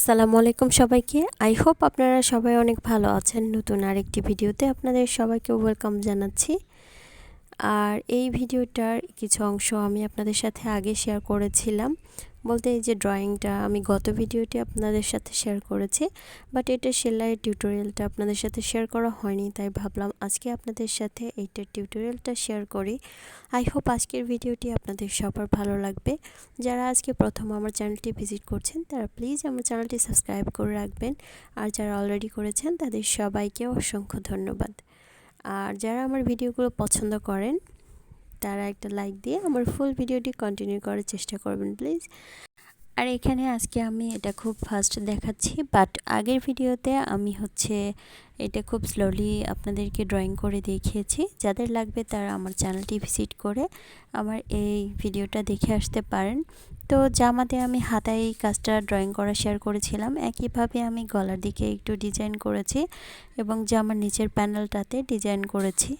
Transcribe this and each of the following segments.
আসসালামু আলাইকুম সবাইকে। আই হোপ আপনারা সবাই অনেক ভালো আছেন। নতুন আরেকটি ভিডিওতে আপনাদের সবাইকে ওয়েলকাম জানাচ্ছি। আর এই ভিডিওটার কিছু অংশ আমি আপনাদের সাথে আগে শেয়ার করেছিলাম। বলতে এই যে ড্রয়িংটা আমি গত ভিডিওটি আপনাদের সাথে শেয়ার করেছি বাট এটা সেলাইয়ের টিউটোরিয়ালটা আপনাদের সাথে শেয়ার করা হয়নি, তাই ভাবলাম আজকে আপনাদের সাথে এইটার টিউটোরিয়ালটা শেয়ার করি। আই হোপ আজকের ভিডিওটি আপনাদের সবার ভালো লাগবে। যারা আজকে প্রথম আমার চ্যানেলটি ভিজিট করছেন, তারা প্লিজ আমার চ্যানেলটি সাবস্ক্রাইব করে রাখবেন। আর যারা অলরেডি করেছেন, তাদের সবাইকে অসংখ্য ধন্যবাদ। আর যারা আমার ভিডিওগুলো পছন্দ করেন তারা একটা লাইক দিয়ে আমার ফুল ভিডিওটি কন্টিনিউ করার চেষ্টা করবেন প্লিজ আর এখানে আজকে আমি এটা খুব ফাস্ট দেখাচ্ছি বাট আগের ভিডিওতে আমি হচ্ছে এটা খুব স্লোলি আপনাদেরকে ড্রয়িং করে দেখিয়েছি। যাদের লাগবে তারা আমার চ্যানেলটি ভিজিট করে আমার এই ভিডিওটা দেখে আসতে পারেন। তো জামাতে আমি হাতায় এই কাজটা ড্রয়িং করা শেয়ার করেছিলাম। একইভাবে আমি গলার দিকে একটু ডিজাইন করেছি এবং জামার নিচের প্যানেলটাতে ডিজাইন করেছি।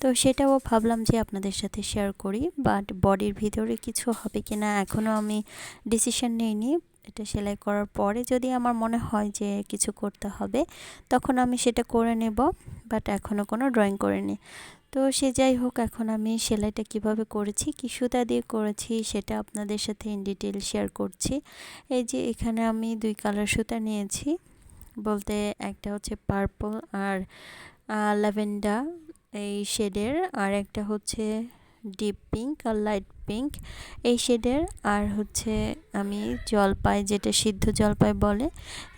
তো সেটাও ভাবলাম যে আপনাদের সাথে শেয়ার করি বাট বডির ভিতরে কিছু হবে কি না এখনও আমি ডিসিশন নিইনি। এটা সেলাই করার পরে যদি আমার মনে হয় যে কিছু করতে হবে, তখন আমি সেটা করে নেব বাট এখনও কোনো ড্রয়িং করিনি। তো সে যাই হোক, এখন আমি সেলাইটা কীভাবে করেছি, কি সুতা দিয়ে করেছি সেটা আপনাদের সাথে ইন ডিটেল শেয়ার করছি। এই যে এখানে আমি দুই কালার সুতা নিয়েছি, বলতে একটা হচ্ছে পার্পল আর ল্যাভেন্ডার এই শেডের আর একটা হচ্ছে ডিপ পিঙ্ক আর লাইট পিঙ্ক এই শেডের আর হচ্ছে আমি জলপাই, যেটা সিদ্ধ জলপাই বলে,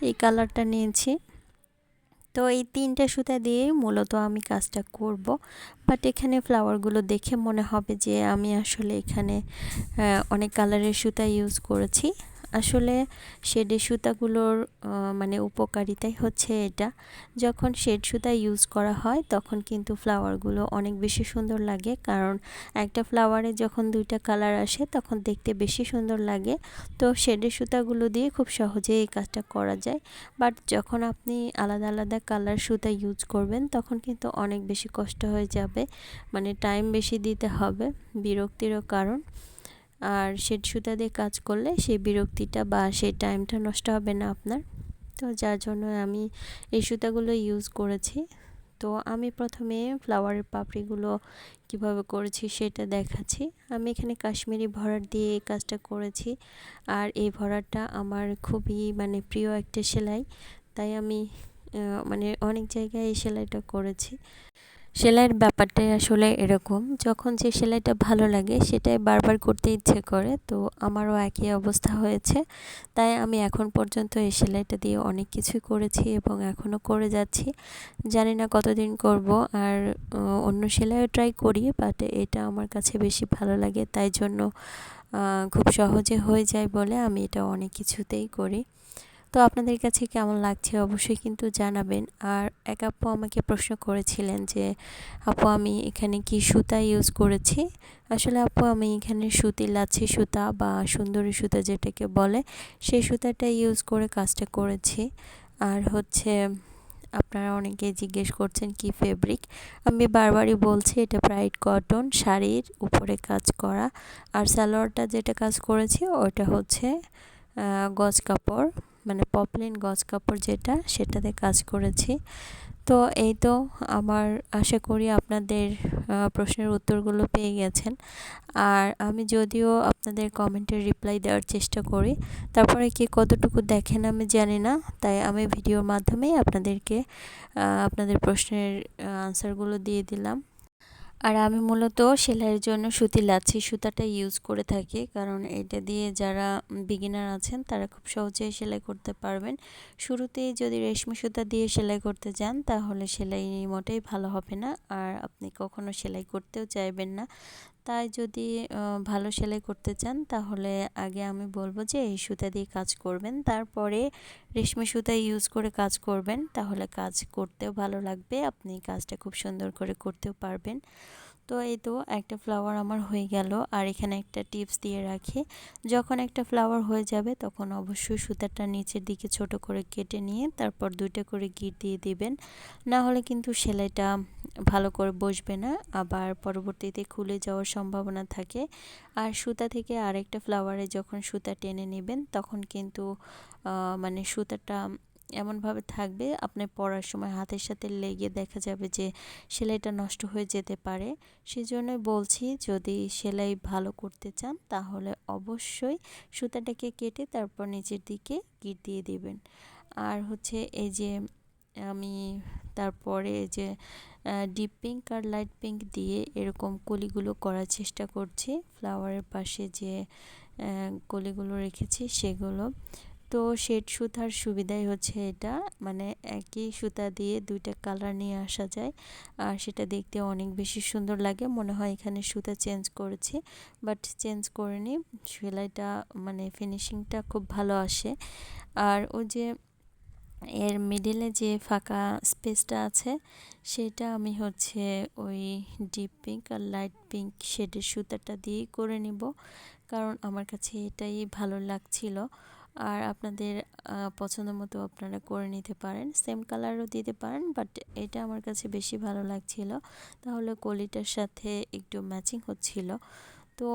এই কালারটা নিয়েছি। তো এই তিনটা সুতা দিয়ে মূলত আমি কাজটা করব। বাট এখানে ফ্লাওয়ারগুলো দেখে মনে হবে যে আমি আসলে এখানে অনেক কালারের সুতা ইউজ করেছি। আসলে শেডের সুতাগুলোর মানে উপকারিতাই হচ্ছে এটা। যখন শেড সুতা ইউজ করা হয়, তখন কিন্তু ফ্লাওয়ারগুলো অনেক বেশি সুন্দর লাগে। কারণ একটা ফ্লাওয়ারে যখন দুইটা কালার আসে, তখন দেখতে বেশি সুন্দর লাগে। তো শেডের সুতাগুলো দিয়ে খুব সহজে এই কাজটা করা যায়। বাট যখন আপনি আলাদা আলাদা কালার সুতা ইউজ করবেন, তখন কিন্তু অনেক বেশি কষ্ট হয়ে যাবে। মানে টাইম বেশি দিতে হবে বিরক্তিরও কারণ। আর শেড সুতা দিয়ে কাজ করলে সেই বিরক্তিটা বা সেই টাইমটা নষ্ট হবে না আপনার। তো যার জন্য আমি এই সুতাগুলো ইউজ করেছি। তো আমি প্রথমে ফ্লাওয়ারের পাপড়িগুলো কীভাবে করেছি সেটা দেখাচ্ছি। আমি এখানে কাশ্মীরি ভরাট দিয়ে এই কাজটা করেছি। আর এই ভরাটটা আমার খুবই মানে প্রিয় একটা সেলাই। তাই আমি মানে অনেক জায়গায় এই সেলাইটা করেছি। সেলাইয়ের ব্যাপারটাই আসলে এরকম। যখন যে সেলাইটা ভালো লাগে, সেটাই বারবার করতে ইচ্ছে করে, তো আমারও একই অবস্থা হয়েছে। তাই আমি এখন পর্যন্ত এই সেলাইটা দিয়ে অনেক কিছুই করেছি এবং এখনও করে যাচ্ছি। জানি না কতদিন করব, আর অন্য সেলাইও ট্রাই করি বাট এটা আমার কাছে বেশি ভালো লাগে। তাই জন্য খুব সহজে হয়ে যায় বলে আমি এটা অনেক কিছুতেই করি। তো আপনাদের কাছে কেমন লাগছে অবশ্যই কিন্তু জানাবেন। আর এক আপু আমাকে প্রশ্ন করেছিলেন যে, আপু, আমি এখানে কি সুতা ইউজ করেছি? আসলে আপু, আমি এখানে সুতি, লাচ্ছি সুতা বা সুন্দরী সুতা যেটাকে বলে সেই সুতাটা ইউজ করে কাজটা করেছি। আর হচ্ছে, আপনারা অনেকে জিজ্ঞেস করছেন, কি ফেব্রিক আমি বারবারই বলছি, এটা ব্রাইট কটন শাড়ির উপরে কাজ করা। আর সালোয়ারটা যেটা কাজ করেছি, ওটা হচ্ছে গজ কাপড়। মানে পপলিন গজ কাপড় যেটা, সেটাতে কাজ করেছি। তো এই তো আমার, আশা করি আপনাদের প্রশ্নের উত্তরগুলো পেয়ে গেছেন। আর আমি যদিও আপনাদের কমেন্টের রিপ্লাই দেওয়ার চেষ্টা করি, তারপরে কি কতটুকু দেখেন আমি জানি না, তাই আমি ভিডিওর মাধ্যমেই আপনাদেরকে আপনাদের প্রশ্নের আনসারগুলো দিয়ে দিলাম। আর আমি মূলত সেলাইয়ের জন্য সুতি লাচ্ছি, সুতাটা ইউজ করে থাকি। কারণ এটা দিয়ে যারা বিগিনার আছেন, তারা খুব সহজে সেলাই করতে পারবেন। শুরুতেই যদি রেশমি সুতা দিয়ে সেলাই করতে যান, তাহলে সেলাই মোটেই ভালো হবে না। আর আপনি কখনো সেলাই করতেও চাইবেন না। তাই যদি ভালো সেলাই করতে চান, তাহলে আগে আমি বলব যে এই সুতা দিয়ে কাজ করবেন। তারপরে রেশমি সুতা ইউজ করে কাজ করবেন, তাহলে কাজ করতেও ভালো লাগবে। আপনি কাজটা খুব সুন্দর করে করতেও পারবেন। তো এই তো একটা ফ্লাওয়ার আমার হয়ে গেল। আর এখানে একটা টিপস দিয়ে রাখি, যখন একটা ফ্লাওয়ার হয়ে যাবে তখন অবশ্যই সুতাটা নিচের দিকে ছোট করে কেটে নিয়ে তারপর দুইটা করে গিট দিয়ে দিবেন। না হলে কিন্তু সেলাইটা ভালো করে বসবে না, আবার পরবর্তীতে খুলে যাওয়ার সম্ভাবনা থাকে। আর সুতা থেকে আরেকটা ফ্লাওয়ারে যখন সুতা টেনে নেবেন তখন কিন্তু মানে সুতাটা এমনভাবে থাকবে, আপনি পড়ার সময় হাতের সাথে লেগে দেখা যাবে যে সেলাইটা নষ্ট হয়ে যেতে পারে। সেজন্যই বলছি, যদি সেলাই ভালো করতে চান, তাহলে অবশ্যই সুতাটাকে কেটে তারপর নিচের দিকে গিট দিয়ে দেবেন। আর হচ্ছে এই যে আমি তারপরে যে ডিপ পিঙ্ক আর লাইট পিঙ্ক দিয়ে এরকম কলিগুলো করার চেষ্টা করছি। ফ্লাওয়ারের পাশে যে কলিগুলো রেখেছি, সেগুলো তো শেড সুতার সুবিধাই হচ্ছে এটা। মানে একই সুতা দিয়ে দুইটা কালার নিয়ে আসা যায়। আর সেটা দেখতে অনেক বেশি সুন্দর লাগে। মনে হয় এখানে সুতা চেঞ্জ করেছি। বাট চেঞ্জ করিনি। সেলাইটা মানে ফিনিশিংটা খুব ভালো আসে। আর ওই যে এর মিডিলে যে ফাঁকা স্পেসটা আছে, সেটা আমি হচ্ছে ওই ডিপ পিঙ্ক আর লাইট পিঙ্ক শেডের সুতাটা দিয়েই করে নিব। কারণ আমার কাছে এটাই ভালো লাগছিল। আর আপনাদের পছন্দ মতো আপনারা করে নিতে পারেন। সেম কালারও দিতে পারেন, বাট এটা আমার কাছে বেশি ভালো লাগছিল। তাহলে কলিটার সাথে একটু ম্যাচিং হচ্ছিল। তো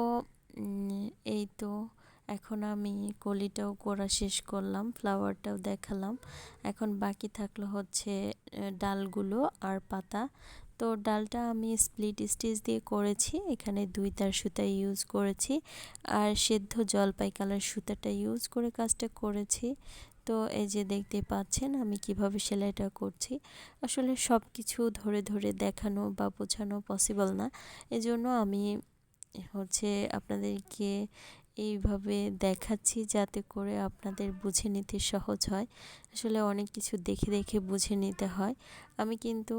এই তো এখন আমি কলিটাও করা শেষ করলাম, ফ্লাওয়ারটাও দেখালাম। এখন বাকি থাকল হচ্ছে ডালগুলো আর পাতা। তো ডালটা আমি স্প্লিট স্টিচ দিয়ে করেছি। এখানে দুই তার সুতা ইউজ করেছি। আর সেদ্ধ জলপাই কালার সুতাটা ইউজ করে কাজটা করেছি। তো এই যে দেখতে পাচ্ছেন আমি কীভাবে সেলাইটা করছি। আসলে সব কিছু ধরে ধরে দেখানো বা বোঝানো পসিবল না। এজন্য আমি হচ্ছে আপনাদেরকে এইভাবে দেখাচ্ছি যাতে করে আপনাদের বুঝে নিতে সহজ হয়। আসলে অনেক কিছু দেখে দেখে বুঝে নিতে হয়। আমি কিন্তু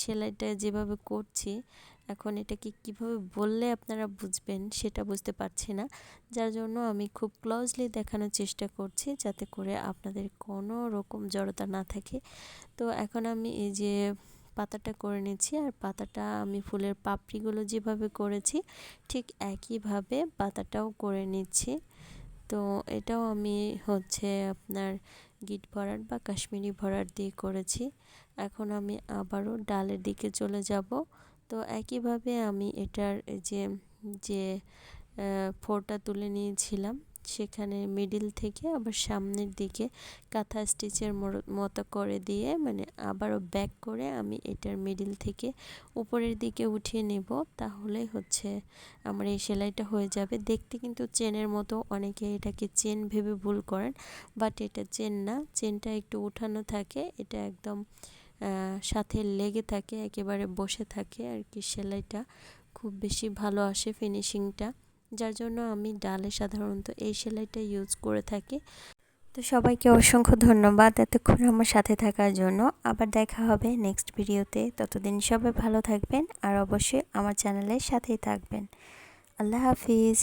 সেলাইটা যেভাবে করছি, এখন এটাকে কীভাবে বললে আপনারা বুঝবেন সেটা বুঝতে পারছি না। যার জন্য আমি খুব ক্লোজলি দেখানোর চেষ্টা করছি যাতে করে আপনাদের কোনো রকম জড়তা না থাকে। তো এখন আমি এই যে পাতাটা করে নিচ্ছি আর পাতাটা আমি ফুলের পাপড়িগুলো যেভাবে করেছি, ঠিক একইভাবে পাতাটাও করে নিচ্ছি। তো এটাও আমি হচ্ছে আপনার গিট ভরাট বা কাশ্মীরি ভরাট দিয়ে করেছি। এখন আমি আবারও ডালের দিকে চলে যাব। তো একইভাবে আমি এটার যে যে ফোরটা তুলে নিয়েছিলাম সেখানে মিডিল থেকে আবার সামনের দিকে কাঁথা স্টিচের মতো করে দিয়ে মানে আবারও ব্যাক করে আমি এটার মিডিল থেকে উপরের দিকে উঠিয়ে নেব। তাহলে হচ্ছে আমার এই সেলাইটা হয়ে যাবে। দেখতে কিন্তু চেনের মতো অনেকে এটাকে চেন ভেবে ভুল করেন বাট এটা চেন না। চেনটা একটু উঠানো থাকে, এটা একদম সাথে লেগে থাকে, একেবারে বসে থাকে। আর কি সেলাইটা খুব বেশি ভালো আসে ফিনিশিংটা যার জন্য আমি ডালে সাধারণত এই সেলাইটা ইউজ করে থাকি। তো সবাইকে অসংখ্য ধন্যবাদ এতক্ষণ আমার সাথে থাকার জন্য। আবার দেখা হবে নেক্সট ভিডিওতে ততদিন সবাই ভালো থাকবেন আর অবশ্যই আমার চ্যানেলের সাথেই থাকবেন। আল্লাহ হাফিজ।